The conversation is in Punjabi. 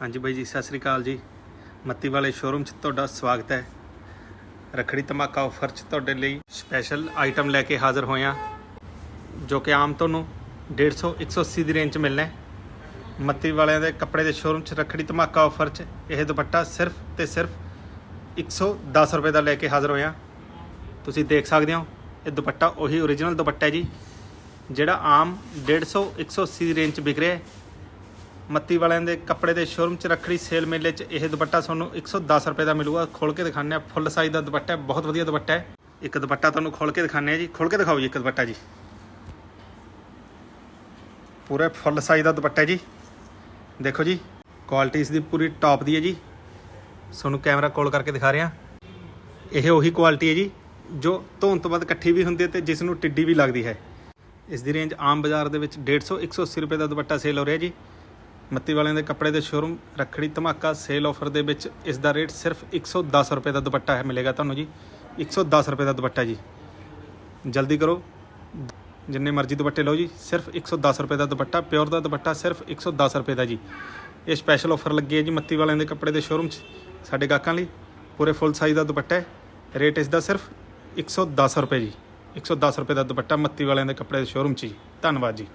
ਹਾਂਜੀ ਬਾਈ ਜੀ, ਸਤਿ ਸ੍ਰੀ ਅਕਾਲ ਜੀ। ਮੱਤੀ ਵਾਲੇ ਸ਼ੋਰੂਮ 'ਚ ਤੁਹਾਡਾ ਸਵਾਗਤ ਹੈ। ਰਖੜੀ ਧਮਾਕਾ ਆਫਰ 'ਚ ਤੁਹਾਡੇ ਲਈ ਸਪੈਸ਼ਲ ਆਈਟਮ ਲੈ ਕੇ ਹਾਜ਼ਰ ਹੋਏ ਹਾਂ, ਜੋ ਕਿ ਆਮ ਤੁਹਾਨੂੰ 150 180 ਦੀ ਰੇਂਜ 'ਚ ਮਿਲਣਾ ਹੈ। ਮੱਤੀ ਵਾਲਿਆਂ ਦੇ ਕੱਪੜੇ ਦੇ ਸ਼ੋਰੂਮ 'ਚ ਰਖੜੀ ਧਮਾਕਾ ਆਫਰ 'ਚ ਇਹ ਦੁਪੱਟਾ ਸਿਰਫ ਤੇ ਸਿਰਫ 110 ਰੁਪਏ ਦਾ ਲੈ ਕੇ ਹਾਜ਼ਰ ਹੋਇਆ ਤੁਸੀਂ ਦੇਖ ਸਕਦੇ ਹੋ, ਇਹ ਦੁਪੱਟਾ ਉਹੀ ਓਰੀਜਨਲ ਦੁਪੱਟਾ ਹੈ ਜੀ, ਜਿਹੜਾ ਆਮ 150 180 ਦੀ ਰੇਂਜ 'ਚ ਵਿਕ ਰਿਹਾ ਹੈ। ਮੱਤੀ ਵਾਲਿਆਂ ਦੇ ਕੱਪੜੇ ਦੇ ਸ਼ੋਰੂਮ 'ਚ ਰੱਖੜੀ ਸੇਲ ਮੇਲੇ 'ਚ ਇਹ ਦੁਪੱਟਾ ਤੁਹਾਨੂੰ 110 ਰੁਪਏ ਦਾ ਮਿਲੂਗਾ। ਖੋਲ ਕੇ ਦਿਖਾਉਂਦੇ ਆ ਫੁੱਲ ਸਾਈਜ਼ ਦਾ ਦੁਪੱਟਾ ਹੈ। ਬਹੁਤ ਵਧੀਆ ਦੁਪੱਟਾ ਹੈ। ਇੱਕ ਦੁਪੱਟਾ ਤੁਹਾਨੂੰ ਖੋਲ ਕੇ ਦਿਖਾਉਂਦੇ ਆ ਜੀ। ਖੋਲ ਕੇ ਦਿਖਾਓ ਜੀ ਇੱਕ ਦੁਪੱਟਾ ਜੀ। ਪੂਰਾ ਫੁੱਲ ਸਾਈਜ਼ ਦਾ ਦੁਪੱਟਾ ਜੀ। ਦੇਖੋ ਜੀ ਕੁਆਲਿਟੀ ਇਸ ਦੀ ਪੂਰੀ ਟੌਪ ਦੀ ਹੈ ਜੀ। ਤੁਹਾਨੂੰ ਕੈਮਰਾ ਕੋਲ ਕਰਕੇ ਦਿਖਾ ਰਿਹਾ। ਇਹ ਉਹੀ ਕੁਆਲਿਟੀ ਹੈ ਜੀ, ਜੋ ਧੋਣ ਤੋਂ ਬਾਅਦ ਇਕੱਠੀ ਵੀ ਹੁੰਦੀ ਹੈ ਤੇ ਜਿਸ ਨੂੰ ਟਿੱਡੀ ਵੀ ਲੱਗਦੀ ਹੈ। ਇਸ ਦੀ ਰੇਂਜ ਆਮ ਬਾਜ਼ਾਰ ਦੇ ਵਿੱਚ 150 180 ਰੁਪਏ ਦਾ ਦੁਪੱਟਾ ਸੇਲ ਹੋ ਰਿਹਾ ਜੀ। ਮੱਤੀ ਵਾਲਿਆਂ ਦੇ ਕੱਪੜੇ ਦੇ ਸ਼ੋਰੂਮ, ਰੱਖੜੀ ਧਮਾਕਾ ਸੇਲ ਆਫਰ ਦੇ ਵਿੱਚ ਇਸ ਦਾ ਰੇਟ ਸਿਰਫ 110 ਰੁਪਏ ਦਾ ਦੁਪੱਟਾ ਹੈ, ਮਿਲੇਗਾ ਤੁਹਾਨੂੰ ਜੀ। 110 ਰੁਪਏ ਦਾ ਦੁਪੱਟਾ ਜੀ। ਜਲਦੀ ਕਰੋ। ਜਿੰਨੇ ਮਰਜ਼ੀ ਦੁਪੱਟੇ ਲਓ ਜੀ, ਸਿਰਫ 110 ਰੁਪਏ ਦਾ ਦੁਪੱਟਾ ਪਿਓਰ ਦਾ ਦੁਪੱਟਾ ਸਿਰਫ 110 ਰੁਪਏ ਦਾ ਜੀ। ਇਹ ਸਪੈਸ਼ਲ ਆਫਰ ਲੱਗੀ ਹੈ ਜੀ ਮੱਤੀ ਵਾਲਿਆਂ ਦੇ ਕੱਪੜੇ ਦੇ ਸ਼ੋਰੂਮ 'ਚ, ਸਾਡੇ ਗਾਹਕਾਂ ਲਈ। ਪੂਰੇ ਫੁੱਲ ਸਾਈਜ਼ ਦਾ ਦੁਪੱਟਾ ਹੈ। ਰੇਟ ਇਸ ਦਾ ਸਿਰਫ 110 ਰੁਪਏ ਜੀ। 110 ਰੁਪਏ ਦਾ ਦੁਪੱਟਾ ਮੱਤੀ ਵਾਲਿਆਂ ਦੇ ਕੱਪੜੇ ਦੇ ਸ਼ੋਰੂਮ 'ਚ ਜੀ। ਧੰਨਵਾਦ ਜੀ।